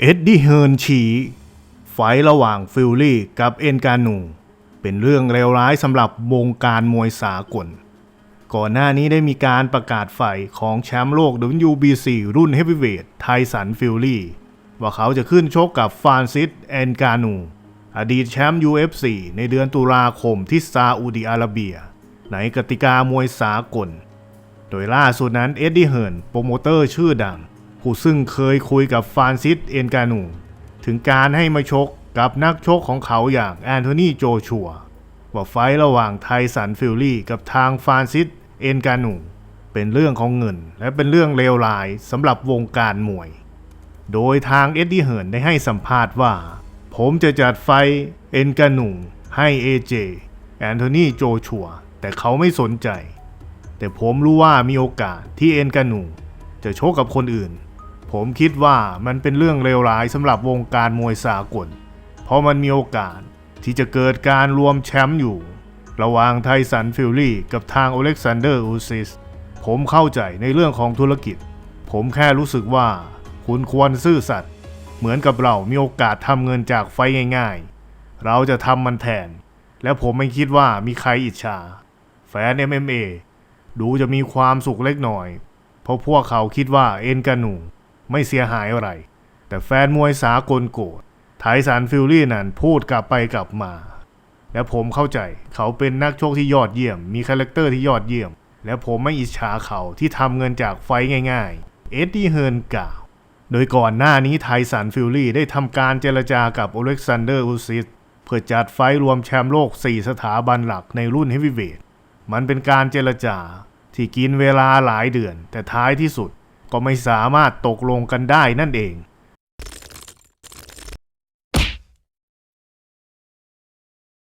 เอ็ดดี้เฮิร์นชีไฟท์ระหว่างฟิลลี่กับเอ็นกานู เป็นเรื่องเลวร้ายสำหรับวงการมวยสากล ก่อนหน้านี้ได้มีการประกาศไฟของแชมป์โลก WBC รุ่นเฮฟวีเวทไทสันฟิลลี่ ว่าเขาจะขึ้นชกกับฟานซิสเอนกานู อดีตแชมป์ UFC ในเดือนตุลาคมที่ซาอุดิอาระเบีย ในกติกามวยสากล โดยล่าสุดนั้นเอ็ดดี้เฮิร์นโปรโมเตอร์ชื่อดัง ผู้ซึ่งเคยคุยกับฟรานซิสเอนกานู ถึงการให้มาชกกับนักชกของเขาอย่างแอนโทนีโจชัว ว่าไฟระหว่างไทสันฟิลลี่กับทางฟรานซิสเอนกานู เป็นเรื่องของเงิน และเป็นเรื่องเลวร้ายสำหรับวงการมวย โดยทางเอ็ดดี้เฮิร์นได้ให้สัมภาษณ์ว่า ผมจะจัดไฟเอนกานูให้เอเจแอนโทนีโจชัว แต่เขาไม่สนใจ แต่ผมรู้ว่ามีโอกาสที่เอ็นกานูจะโชกกับคนอื่น ผมคิดว่ามันเป็นเรื่องเลวร้ายสำหรับวงการมวยสากล เพราะมันมีโอกาสที่จะเกิดการรวมแชมป์อยู่ ระหว่างไทสันฟิลลี่กับทางอเล็กซานเดอร์อูซิส ผมเข้าใจในเรื่องของธุรกิจ ผมแค่รู้สึกว่า คุณควรซื่อสัตย์เหมือนกับเรามีโอกาสทำเงินจากไฟง่ายๆ เราจะทำมันแทน และผมไม่คิดว่ามีใครอิจฉา แฟน MMA ดูจะมีความสุขเล็กหน่อย เพราะพวกเขาคิดว่าเอ็นกานู ไม่เสียหายอะไร แต่แฟนมวยสากลโกรธไทสันฟิลลี่นั้นพูดกลับไปกลับมา และผมเข้าใจเขาเป็นนักโชคที่ยอดเยี่ยม มีคาแรคเตอร์ที่ยอดเยี่ยม และผมไม่อิจฉาเขาที่ทำเงินจากไฟง่ายๆ เอ็ดดี้เฮิร์นกล่าว โดยก่อนหน้านี้ไทสันฟิลลี่ได้ทำการเจรจากับอเล็กซานเดอร์อูซิสเพื่อจัดไฟรวมแชมป์โลก 4 สถาบันหลักในรุ่นเฮฟวีเวทมันเป็นการเจรจาที่กินเวลาหลายเดือน แต่ท้ายที่สุด ก็ไม่สามารถตกลงกันได้นั่นเอง